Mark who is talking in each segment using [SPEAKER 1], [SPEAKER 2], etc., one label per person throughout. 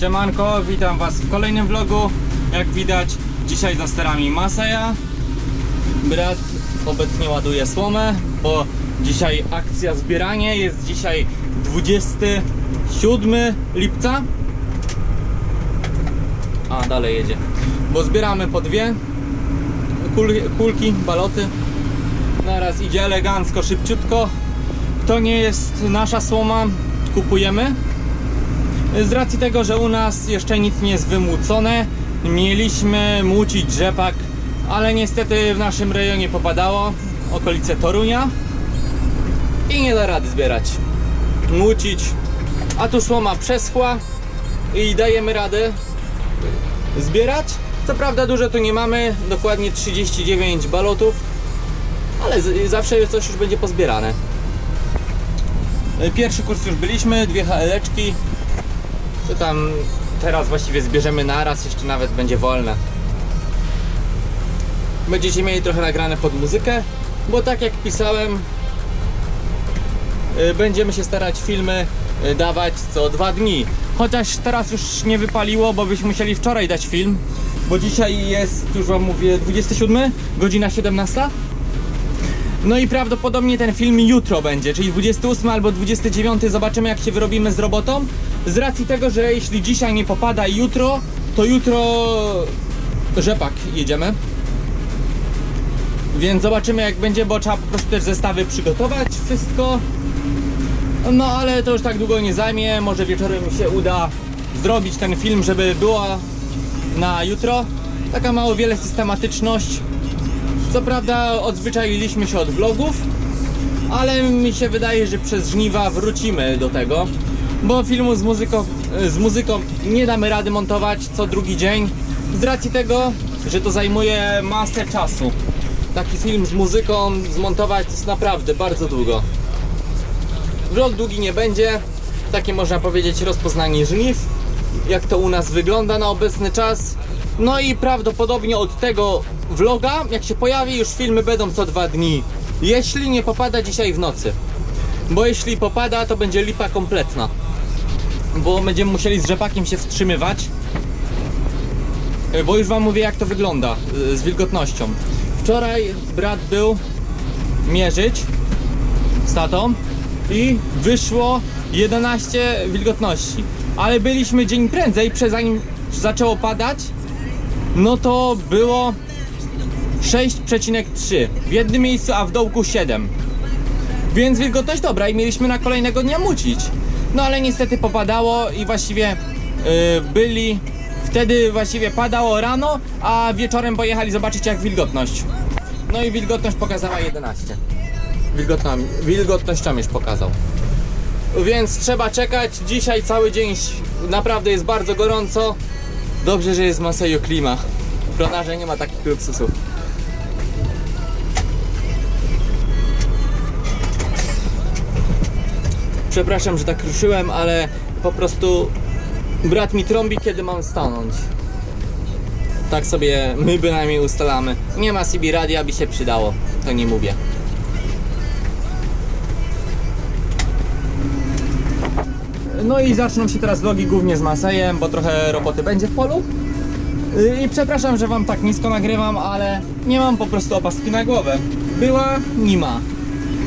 [SPEAKER 1] Siemanko, witam was w kolejnym vlogu. Jak widać, dzisiaj za sterami Maseja. Brat obecnie ładuje słomę, bo dzisiaj akcja zbieranie. Jest dzisiaj 27 lipca. A, dalej jedzie. Bo zbieramy po dwie kul, kulki, baloty. Naraz idzie elegancko, szybciutko. To nie jest nasza słoma, kupujemy. Z racji tego, że u nas jeszcze nic nie jest wymłócone, mieliśmy młócić rzepak, ale niestety w naszym rejonie popadało, okolice Torunia i nie da rady zbierać. Młócić, a tu słoma przeschła i dajemy radę zbierać. Co prawda dużo tu nie mamy, dokładnie 39 balotów, ale zawsze coś już będzie pozbierane. Pierwszy kurs już byliśmy, dwie HL-eczki, co tam teraz właściwie zbierzemy naraz, jeszcze nawet będzie wolne. Będziecie mieli trochę nagrane pod muzykę, bo tak jak pisałem, będziemy się starać filmy y, dawać co dwa dni. Chociaż teraz już nie wypaliło, bo byśmy musieli wczoraj dać film, bo dzisiaj jest, już wam mówię, 27, godzina 17. No i prawdopodobnie ten film jutro będzie, czyli 28 albo 29. Zobaczymy jak się wyrobimy z robotą. Z racji tego, że jeśli dzisiaj nie popada i jutro, to jutro rzepak jedziemy. Więc zobaczymy jak będzie, bo trzeba po prostu też zestawy przygotować, wszystko. No ale to już tak długo nie zajmie, może wieczorem mi się uda zrobić ten film, żeby była na jutro. Taka mało wiele systematyczność. Co prawda odzwyczailiśmy się od vlogów, ale mi się wydaje, że przez żniwa wrócimy do tego, bo filmu z muzyką, z muzyką nie damy rady montować co drugi dzień, z racji tego, że to zajmuje masę czasu. Taki film z muzyką zmontować jest naprawdę bardzo długo. Vlog długi nie będzie, takie można powiedzieć rozpoznanie żniw, jak to u nas wygląda na obecny czas. No i prawdopodobnie od tego vloga, jak się pojawi, już filmy będą co dwa dni. Jeśli nie popada dzisiaj w nocy. Bo jeśli popada, to będzie lipa kompletna. Bo będziemy musieli z rzepakiem się wstrzymywać. Bo już wam mówię jak to wygląda e, z wilgotnością. Wczoraj brat był mierzyć z tatą i wyszło 11 wilgotności. Ale byliśmy dzień prędzej, zanim zaczęło padać, no to było 6,3 w jednym miejscu, a w dołku 7. Więc wilgotność dobra i mieliśmy na kolejnego dnia mucić. No ale niestety popadało i właściwie yy, byli. Wtedy właściwie padało rano, a wieczorem pojechali zobaczyć jak wilgotność. No i wilgotność pokazała 11. Wilgotno, wilgotnościomierz pokazał. Więc trzeba czekać. Dzisiaj cały dzień naprawdę jest bardzo gorąco. Dobrze, że jest Masejo klima. W Pronarze nie ma takich luksusów. Przepraszam, że tak ruszyłem, ale po prostu brat mi trąbi, kiedy mam stanąć. Tak sobie my bynajmniej ustalamy. Nie ma CB radia, by się przydało. To nie mówię. No i zaczną się teraz vlogi głównie z Masejem, bo trochę roboty będzie w polu. Yy, I przepraszam, że wam tak nisko nagrywam, ale nie mam po prostu opaski na głowę. Była, nie ma.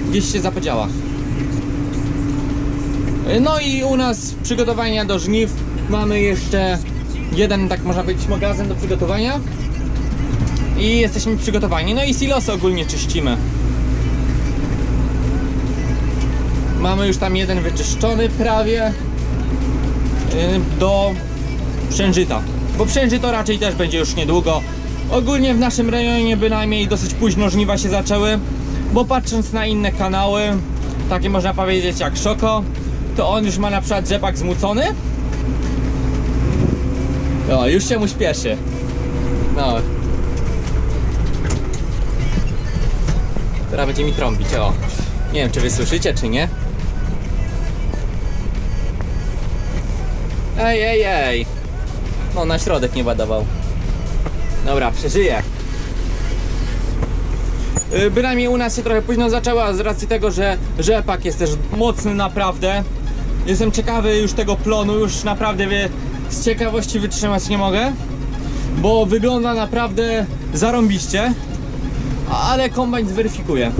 [SPEAKER 1] Gdzieś się zapodziała. Yy, No i u nas przygotowania do żniw. Mamy jeszcze jeden, tak można powiedzieć, magazyn do przygotowania. I jesteśmy przygotowani. No i silosy ogólnie czyścimy. Mamy już tam jeden wyczyszczony prawie do Przężyta. Bo Przężyto raczej też będzie już niedługo. Ogólnie w naszym rejonie bynajmniej dosyć późno żniwa się zaczęły, bo patrząc na inne kanały, takie można powiedzieć jak Szoko, to on już ma na przykład rzepak zmucony. No, już się mu śpieszy. No. Teraz będzie mi trąbić, o. Nie wiem, czy wy słyszycie, czy nie. Ej, ej, ej. No, na środek nie ładował. Dobra, przeżyję. Y, Bynajmniej u nas się trochę późno zaczęła z racji tego, że rzepak jest też mocny naprawdę. Jestem ciekawy już tego plonu, już naprawdę wie, z ciekawości wytrzymać nie mogę. Bo wygląda naprawdę zarąbiście. Ale kombajn zweryfikuje.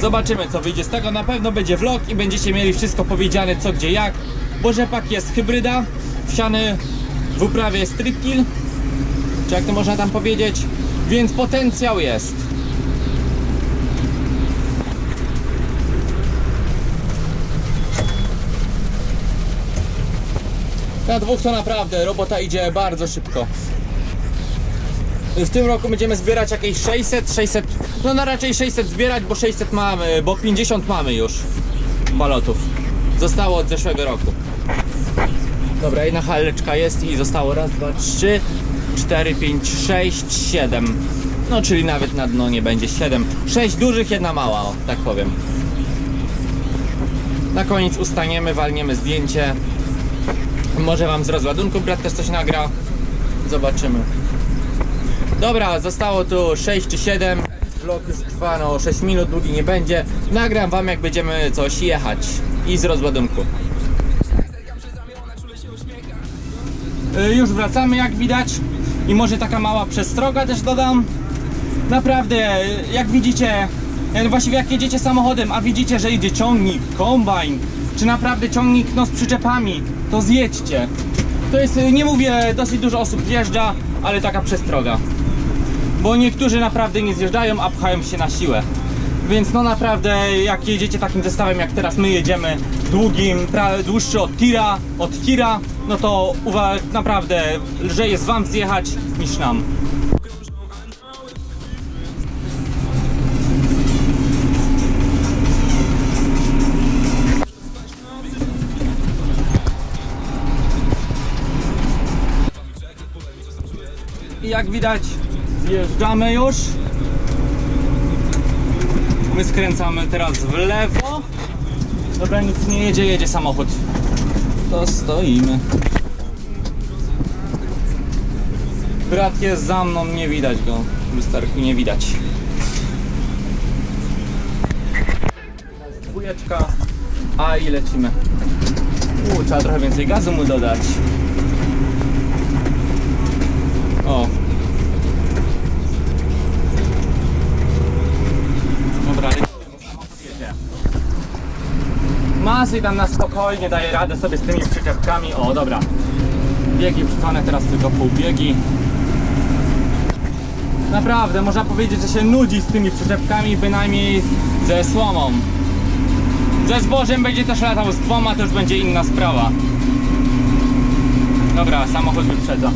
[SPEAKER 1] Zobaczymy co wyjdzie z tego. Na pewno będzie vlog i będziecie mieli wszystko powiedziane co gdzie jak. Bo rzepak jest hybryda, wsiany w uprawie stripkill, czy jak to można tam powiedzieć, więc potencjał jest. Na dwóch to naprawdę robota idzie bardzo szybko. W tym roku będziemy zbierać jakieś 600, 600, no na raczej 600 zbierać, bo 600 mamy, bo 50 mamy już balotów. Zostało od zeszłego roku. Dobra, jedna haleczka jest i zostało raz, dwa, trzy, cztery, pięć, sześć, siedem. No czyli nawet na dno nie będzie siedem. Sześć dużych, jedna mała, o, tak powiem. Na koniec ustaniemy, walniemy zdjęcie. Może wam z rozładunku brat też coś nagra. Zobaczymy. Dobra, zostało tu 6 czy 7. Vlog już trwa no 6 minut, długi nie będzie. Nagram wam jak będziemy coś jechać i z rozładunku. Już wracamy jak widać i może taka mała przestroga też dodam. Naprawdę, jak widzicie, jak właściwie jak jedziecie samochodem, a widzicie, że idzie ciągnik, kombajn, czy naprawdę ciągnik no, z przyczepami, to zjedźcie. To jest, y, nie mówię, dosyć dużo osób wjeżdża, ale taka przestroga. Bo niektórzy naprawdę nie zjeżdżają, a pchają się na siłę. Więc no naprawdę, jak jedziecie takim zestawem, jak teraz my jedziemy, długim, dłuższy od tira, od tira, no to naprawdę lżej jest wam zjechać niż nam. I jak widać, zjeżdżamy już. My skręcamy teraz w lewo. Dobra, nic nie jedzie, jedzie samochód. To stoimy. Brat jest za mną, nie widać go. W lusterku nie widać. Dwójeczka. A i lecimy. U, trzeba trochę więcej gazu mu dodać. O. Masy tam na spokojnie daje radę sobie z tymi przyczepkami. O, dobra. Biegi wrzucone, teraz tylko pół biegi. Naprawdę, można powiedzieć, że się nudzi z tymi przyczepkami, bynajmniej ze słomą. Ze zbożem będzie też latał z dwoma, to już będzie inna sprawa. Dobra, samochód wyprzedza.